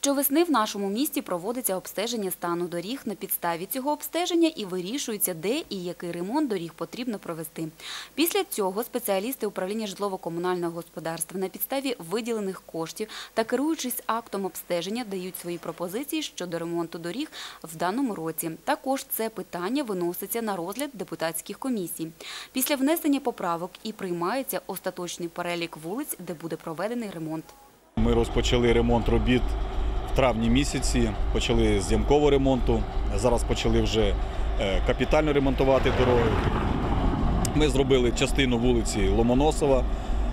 Щовесни в нашому місті проводиться обстеження стану доріг. На підставі цього обстеження і вирішується, де і який ремонт доріг потрібно провести. Після цього спеціалісти управління житлово-комунального господарства на підставі виділених коштів та керуючись актом обстеження дають свої пропозиції щодо ремонту доріг в даному році. Також це питання виноситься на розгляд депутатських комісій. Після внесення поправок і приймається остаточний перелік вулиць, де буде проведений ремонт. Ми розпочали ремонт робіт травні місяці, почали з ямкового ремонту. Зараз почали вже е, капітально ремонтувати дороги. Ми зробили частину вулиці Ломоносова,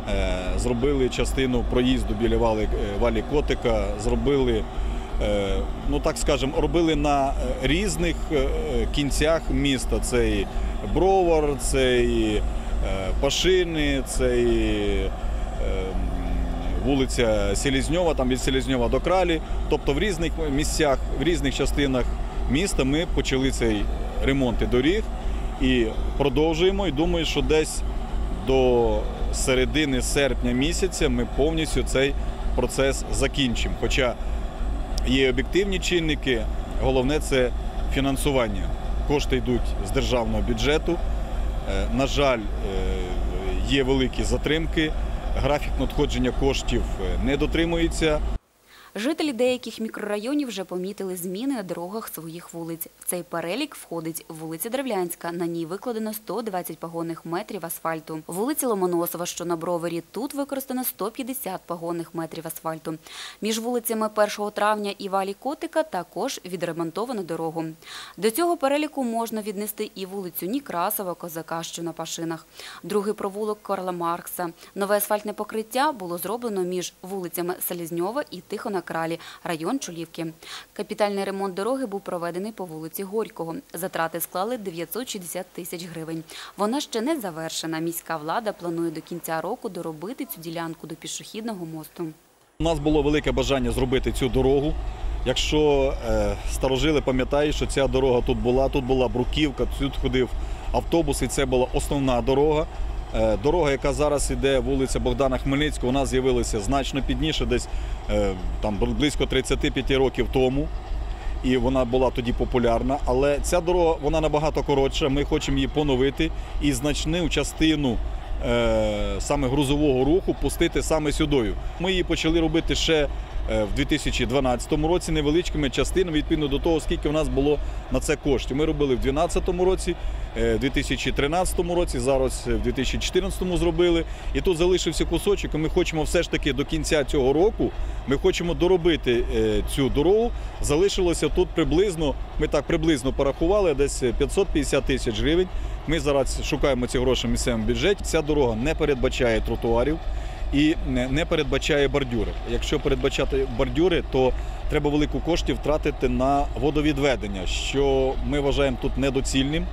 е, зробили частину проїзду біля вали, е, валі Котика, зробили, ну так скажемо, робили на різних кінцях міста. Це і Бровар, це і Пашини, це і вулиця Селізньова, там від Селізньова до Кралі. Тобто в різних місцях, в різних частинах міста ми почали цей ремонт і доріг і продовжуємо. І думаю, що десь до середини серпня місяця ми повністю цей процес закінчимо. Хоча є об'єктивні чинники, головне це фінансування. Кошти йдуть з державного бюджету. Е, На жаль, е, є великі затримки. Графік надходження коштів е, не дотримується. Жителі деяких мікрорайонів вже помітили зміни на дорогах своїх вулиць. В цей перелік входить вулиця Древлянська. На ній викладено 120 погонних метрів асфальту. Вулиця Ломоносова, що на Броварі, тут використано 150 погонних метрів асфальту. Між вулицями 1 травня і Валі Котика також відремонтовано дорогу. До цього переліку можна віднести і вулицю Нікрасова, Козака, що на Пашинах. Другий провулок Карла Маркса. Нове асфальтне покриття було зроблено між вулицями Селізньова і Тихона Кралі, район Чулівки. Капітальний ремонт дороги був проведений по вулиці Горького. Затрати склали 960 тисяч гривень. Вона ще не завершена. Міська влада планує до кінця року доробити цю ділянку до пішохідного мосту. У нас було велике бажання зробити цю дорогу. Якщо е, старожили пам'ятають, що ця дорога тут була, тут була бруківка, тут ходив автобус, і це була основна дорога. Е, дорога, яка зараз іде вулиця Богдана Хмельницького, вона з'явилася значно пізніше, десь е, там близько 35 років тому. І вона була тоді популярна. Але ця дорога вона набагато коротша. Ми хочемо її поновити і значну частину е, саме грузового руху пустити саме сюдою. Ми її почали робити ще в 2012 році невеличкими частинами, відповідно до того, скільки в нас було на це коштів. Ми робили в 2012 році, е, в 2013 році, зараз е, в 2014 зробили. І тут залишився кусочок. і Ми хочемо все ж таки до кінця цього року. Ми хочемо доробити е, цю дорогу. Залишилося тут приблизно, ми так приблизно порахували, десь 550 тисяч гривень. Ми зараз шукаємо ці гроші в місцевому бюджеті. Ця дорога не передбачає тротуарів і не передбачає бордюри. Якщо передбачати бордюри, то треба велику коштів втратити на водовідведення, що ми вважаємо тут недоцільним.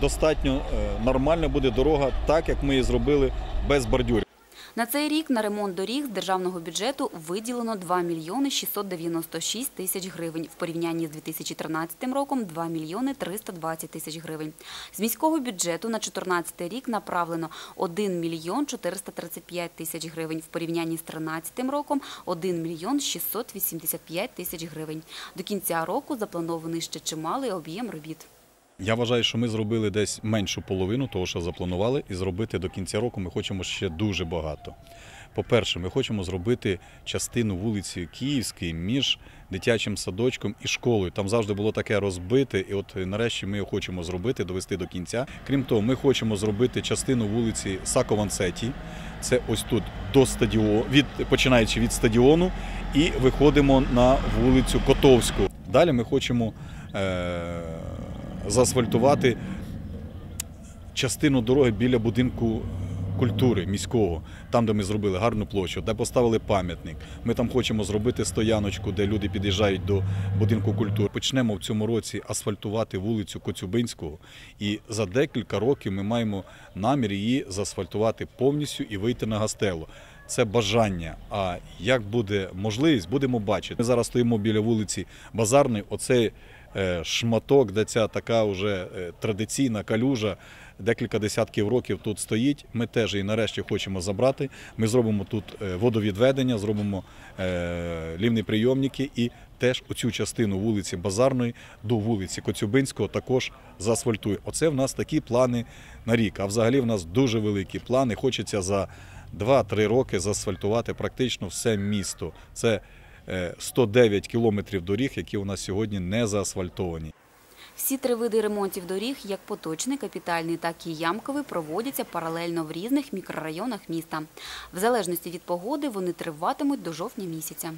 Достатньо е, нормально буде дорога, так як ми її зробили без бордюрів. На цей рік на ремонт доріг з державного бюджету виділено 2 мільйони 696 тисяч гривень. В порівнянні з 2013 роком 2 мільйони 320 тисяч гривень. З міського бюджету на 2014 рік направлено 1 мільйон 435 тисяч гривень. В порівнянні з 2013 роком 1 мільйон 685 тисяч гривень. До кінця року запланований ще чималий об'єм робіт. Я вважаю, що ми зробили десь меншу половину того, що запланували, і зробити до кінця року ми хочемо ще дуже багато. По-перше, ми хочемо зробити частину вулиці Київської між дитячим садочком і школою. Там завжди було таке розбите, і от нарешті ми його хочемо зробити, довести до кінця. Крім того, ми хочемо зробити частину вулиці Сакованцеті. Це ось тут до стадіону, від починаючи від стадіону, і виходимо на вулицю Котовську. Далі ми хочемо. Е- заасфальтувати частину дороги біля будинку культури міського, там, де ми зробили гарну площу, де поставили пам'ятник. Ми там хочемо зробити стояночку, де люди під'їжджають до будинку культури. Почнемо в цьому році асфальтувати вулицю Коцюбинського, і за декілька років ми маємо намір її заасфальтувати повністю і вийти на гастело. Це бажання. А як буде можливість, будемо бачити. Ми зараз стоїмо біля вулиці Базарної. Оцей е, шматок, де ця така вже е, традиційна калюжа декілька десятків років тут стоїть. Ми теж її нарешті хочемо забрати. Ми зробимо тут е, водовідведення, зробимо е, лівні прийомники і теж оцю частину вулиці Базарної до вулиці Коцюбинського також заасфальтує. Оце в нас такі плани на рік. А взагалі в нас дуже великі плани. Хочеться за 2-3 роки заасфальтувати практично все місто. Це е, 109 кілометрів доріг, які у нас сьогодні не заасфальтовані. Всі три види ремонтів доріг, як поточний, капітальний, так і ямковий, проводяться паралельно в різних мікрорайонах міста. В залежності від погоди вони триватимуть до жовтня місяця.